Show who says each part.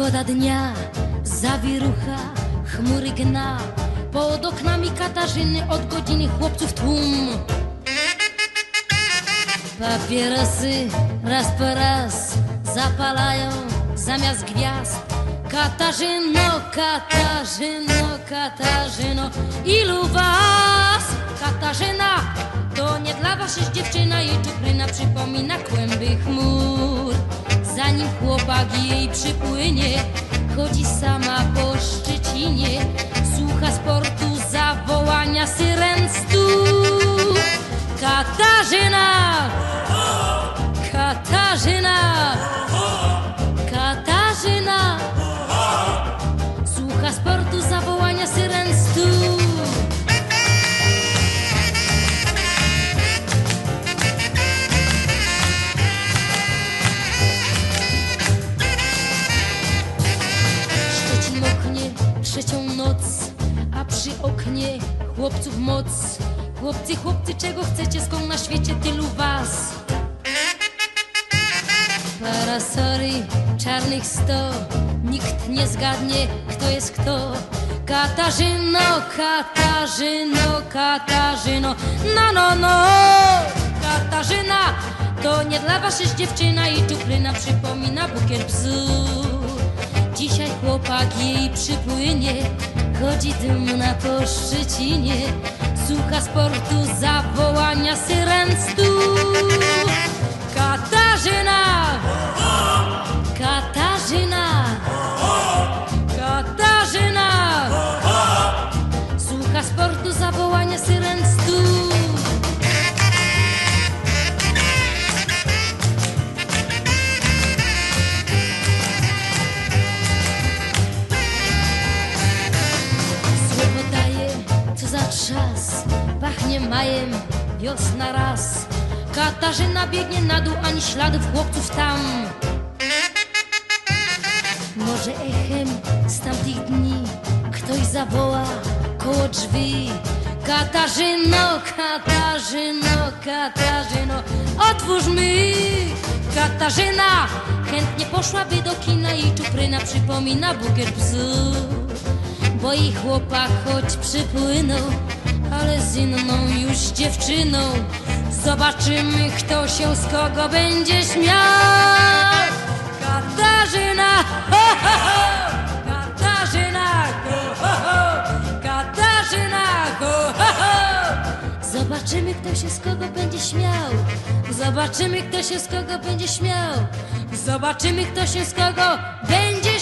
Speaker 1: Pogoda dnia, zawierucha, chmury gna. Pod oknami Katarzyny od godziny chłopców tłum. Papierosy raz po raz zapalają zamiast gwiazd. Katarzyno, Katarzyno, Katarzyno, ilu was? Katarzyna, to nie dla was jest dziewczyna i czupryna przypomina kłęby chmur. Zanim chłopak jej przypłynie, chodzi sama przy oknie chłopców moc. Chłopcy, chłopcy, czego chcecie, skąd na świecie tylu was? Parasoli czarnych sto, nikt nie zgadnie, kto jest kto. Katarzyno, Katarzyno, Katarzyno, no, no, no. Katarzyna, to nie dla was jest dziewczyna i czupryna przypomina bukiet bzdur. Dzisiaj chłopak jej przypłynie, chodzi dumna po Szczecinie, słucha sportu, zawołania syren stu. Katarzyna! Czas Pachnie majem, wiosna raz. Katarzyna biegnie na dół, ani śladów chłopców tam. Może echem z tamtych dni Ktoś zawoła koło drzwi. Katarzyno, Katarzyno, Katarzyno Otwórz mi. Katarzyna chętnie poszłaby do kina I czupryna przypomina bukiet bzdur bo i chłopak choć przypłynął, ale z inną już dziewczyną. Zobaczymy, kto się z kogo będzie śmiał. Katarzyna, ho, ho, ho! Katarzyna, ho, ho, ho! Katarzyna, ho, ho, ho! Zobaczymy, kto się z kogo będzie śmiał. Zobaczymy, kto się z kogo będzie śmiał. Zobaczymy, kto się z kogo będzie